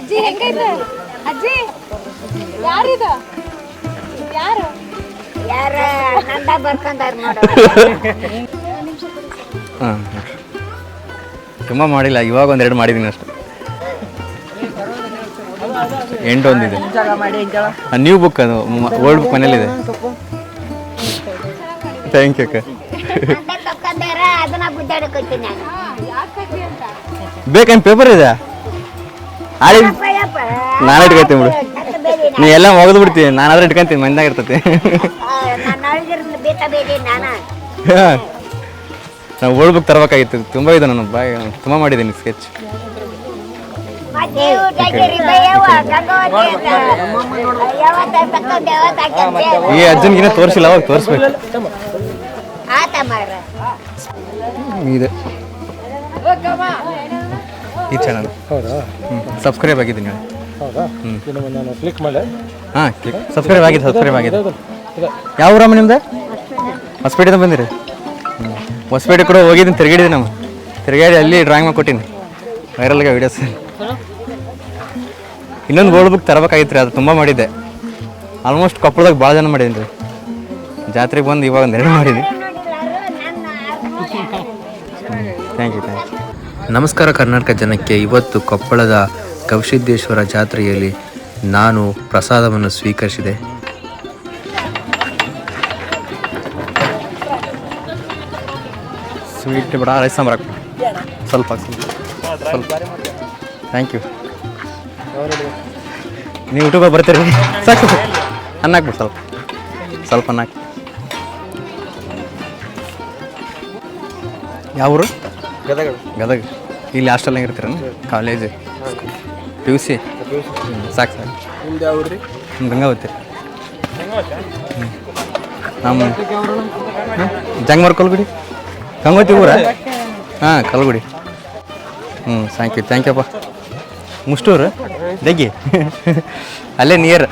ಅಜ್ಜಿ ಹೆಂಗೈತೆ? ಅಜ್ಜಿ ಯಾರಿದ? ಯಾರು? ಯಾರ? ನಂದ ಬರ್ಕೊಂಡಾರ ನೋಡು. ಹಾಂ ತುಂಬ ಮಾಡಿಲ್ಲ ಇವಾಗ ಒಂದೆರಡು ಮಾಡಿದ್ದೀನಿ ಅಷ್ಟೆ. ಎಂಟು ಒಂದಿದೆ ನ್ಯೂ ಬುಕ್ ಅದು ಓಲ್ಡ್ ಬುಕ್ ಮನೇಲಿದೆ. ಥ್ಯಾಂಕ್ ಯು ಅಕ್ಕ. ಬೇಕೇನು ಪೇಪರ್ ಇದೆ ಆಡಿ. ನಾನು ಇಟ್ಕೊತೀನಿ ಬಿಡು. ನೀ ಎಲ್ಲ ಒಗದು ಬಿಡ್ತೀನಿ. ನಾನಾದ್ರೆ ಇಟ್ಕೊಂತೀನಿ ಮಂದಾಗ ಇರ್ತತಿ. ನಾವು ಓಲ್ಡ್ ಬುಕ್ ತರಬೇಕಾಗಿತ್ತು. ತುಂಬ ಇದೆ ನಾನು ಬಾಯ್ ತುಂಬ ಮಾಡಿದ್ದೀನಿ ಸ್ಕೆಚ್. ಈ ಅಜ್ಜನ್ಗಿನ ತೋರಿಸಿಲ್ಲ ಅವಾಗ ತೋರಿಸ್ಬೇಕು. ಇದೆ. ಈ ಚಾನಲ್ ಹೌದಾ? ಸಬ್ಸ್ಕ್ರೈಬ್ ಆಗಿದ್ದೀನಿ ಹೌದಾ? ಹ್ಞೂ ನಾನು ಕ್ಲಿಕ್ ಮಾಡಿ ಹಾಂ ಸಬ್ಸ್ಕ್ರೈಬ್ ಆಗಿದೆ ಸಬ್ಸ್ಕ್ರೈಬ್ ಆಗಿದೆ. ಯಾವ ಊರಮ್ಮ ನಿಮ್ದು? ಹೊಸಪೇಟೆದ ಬಂದಿರಿ? ಹೊಸಪೇಟೆ ಕೂಡ ಹೋಗಿದ್ದೀನಿ ತಿರುಗಾಡಿದ್ದೀನಿ ನಮ್ಮ ತಿರುಗಾಡಿ ಅಲ್ಲಿ ಡ್ರಾಯಿಂಗ್ ಮಾಡಿ ಕೊಟ್ಟೀನಿ. ವೈರಲ್ಗೆ ವೀಡಿಯೋಸ್ ಇನ್ನೊಂದು ಗೋಲ್ಡ್ ಬುಕ್ ತರಬೇಕಾಗಿತ್ತು ರೀ ಅದು ತುಂಬ ಮಾಡಿದ್ದೆ. ಆಲ್ಮೋಸ್ಟ್ ಕೊಪ್ಪಳದಾಗ ಭಾಳ ಜನ ಮಾಡಿದ್ದೀನಿ ರೀ. ಜಾತ್ರೆಗೆ ಬಂದು ಇವಾಗ ನೆರಳು ಮಾಡಿದ್ದೀನಿ ಥ್ಯಾಂಕ್ ಯು ಥ್ಯಾಂಕ್ ಯು ನಮಸ್ಕಾರ ಕರ್ನಾಟಕ ಜನಕ್ಕೆ. ಇವತ್ತು ಕೊಪ್ಪಳದ ಕೌಶಿದ್ದೇಶ್ವರ ಜಾತ್ರೆಯಲ್ಲಿ ನಾನು ಪ್ರಸಾದವನ್ನು ಸ್ವೀಕರಿಸಿದೆ. ಸ್ವೀಟ್ ಬೇಡ ರೈಸ್ ಸಾಂಬಾರು ಸ್ವಲ್ಪ ಸ್ವಲ್ಪ ಥ್ಯಾಂಕ್ ಯು ನೀವು ಯೂಟ್ಯೂಬಲ್ಲಿ ಬರ್ತೀರಿ. ಸಾಕು. ಅನ್ನ ಹಾಕ್ಬಿಡು, ಸ್ವಲ್ಪ. ಸ್ವಲ್ಪ ಅನ್ನ ಹಾಕಿ. ಯಾವ ಊರು? ಗದಗ. ಗದಗ. ಇಲ್ಲಿ ಹಾಸ್ಟೆಲ್ನಾಗ ಇರ್ತೀರ ಕಾಲೇಜ್ ಪಿ ಯು ಸಿ ಸಾಕು ಸಾಕು. ನಿಮ್ದು ಯಾವ ರೀ? ನಮ್ಮ ಗಂಗಾವತಿ. ನಮ್ಮ ಜಂಗಮರ್ ಕಲ್ಗುಡಿ. ಗಂಗಾವತಿ ಊರ? ಹಾಂ ಕಲ್ಗುಡಿ. ಹ್ಞೂ ಥ್ಯಾಂಕ್ ಯು ಥ್ಯಾಂಕ್ ಯು ಅಪ್ಪ. ಮುಷ್ಟೂರು? ದಗ್ಗಿ? ಅಲ್ಲೇ ನಿಯರ್